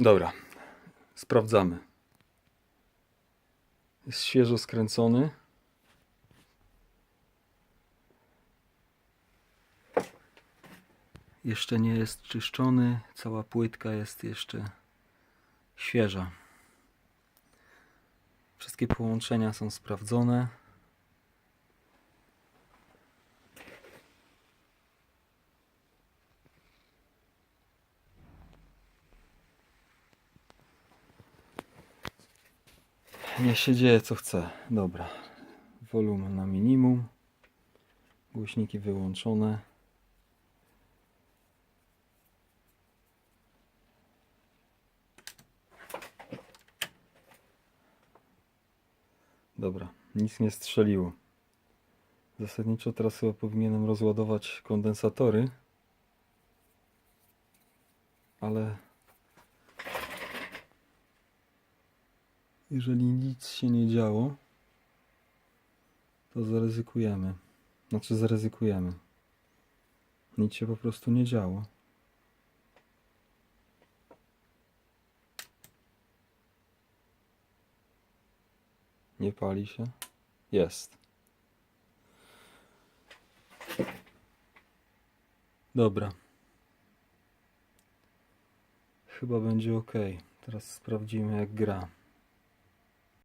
Dobra, sprawdzamy. Jest świeżo skręcony. Jeszcze nie jest czyszczony, cała płytka jest jeszcze świeża. Wszystkie połączenia są sprawdzone. Niech się dzieje co chce. Dobra. Wolumen na minimum. Głośniki wyłączone. Dobra, nic nie strzeliło. Zasadniczo teraz chyba powinienem rozładować kondensatory. Ale jeżeli nic się nie działo, to zaryzykujemy. Znaczy zaryzykujemy. Nic się po prostu nie działo. Nie pali się? Jest. Dobra. Chyba będzie ok. Teraz sprawdzimy jak gra.